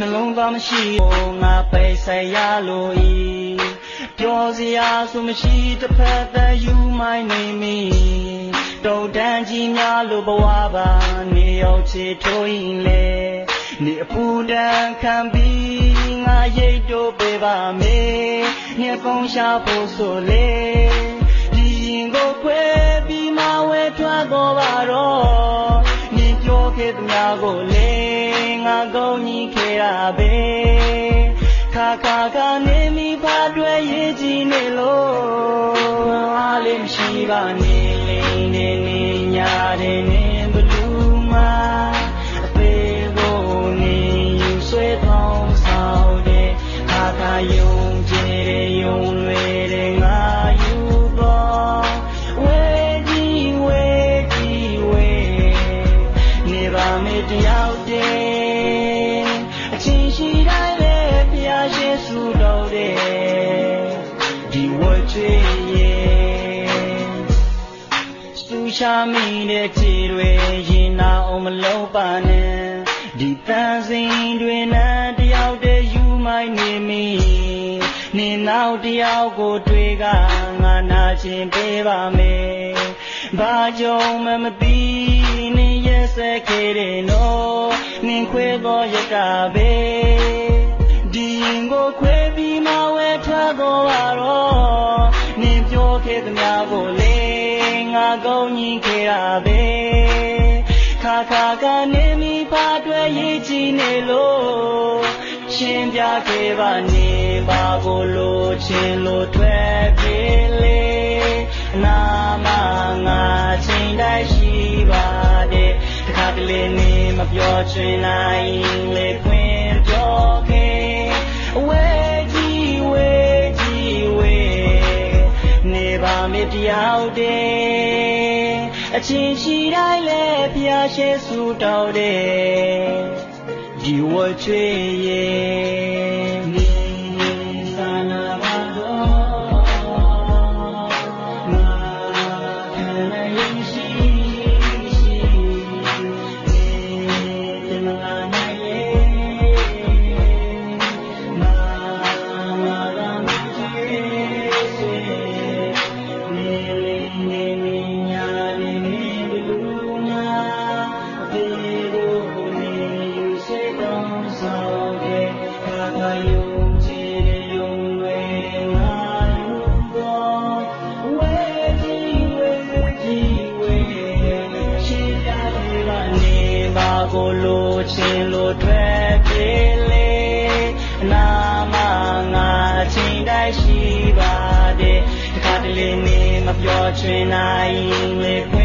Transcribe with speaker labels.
Speaker 1: နှလုံးသားမရှိဘူးငါပိတ်ဆိုင်ရလို့ဤပြောစရာဆိုမရှိတစ်ဖက်သက်ယူမိုင်းနေမိတုတ်တန်းကြီးများလို့ဘဝပါနေရောက်ချေထိုးရင်လေနေအပူတန်းခံပြီးငါရိတ်တို့ပေးပါမေညကုံရှာဖို့ဆိုလေဒီရင်ကိုခွဲပြီးမဝဲထွက်တော့ပါတော့နေပြောခဲ့သမျှကိုလေ ငါကောင်းကြီးခဲ့ရပဲခါခါကနေမိဖာတွေ့ရေးကြည့်နေလို့အားလေးမရှိပါနဲ့လိမ့်နေနေညာတယ်နေ စူရှာမိတဲ့ခြေတွေရင်နာအောင်မလုံးပါနဲ့ဒီတန်စင်တွေနဲ့တယောက်တည်းယူမိုင်းနေမိနေနောက်တယောက်ကိုတွေ့ကငါနာချင်ပေးပါမယ်ဘာကြောင့်မှမသိနေရက်စက်ခဲ့တဲ့နော်နင်ခွဲသောရကပဲဒီရင်ကိုခွဲပြီးမဝဲထွက်တော့ပါတော့နင်ပြောခဲ့သမျှကိုလေငါ ကောင်းကြီးခဲ့ရပဲခါခါကနေမိဖာတွေ့ရေးကြည့်နေလို့ရှင်းပြခဲ့ပါနေပါကိုလိုချင်လို့ထွက်ပြေးလေနာမငါချိန်တိုင်းရှိပါတယ်တခါတလေနေမပြောချင်နိုင်လေခွင် က်တည်းအချင်းရှိတိုင်းလဲဖျားရှိဆူတော်တဲ့ဒီဝချွေရဲ့ ကိုလိုချင်လို့တွေ့ပြေလေနာမငါချင်းတိုင်းရှိပါတယ်တခါတလေနေမပြောချင်နိုင်လေခွ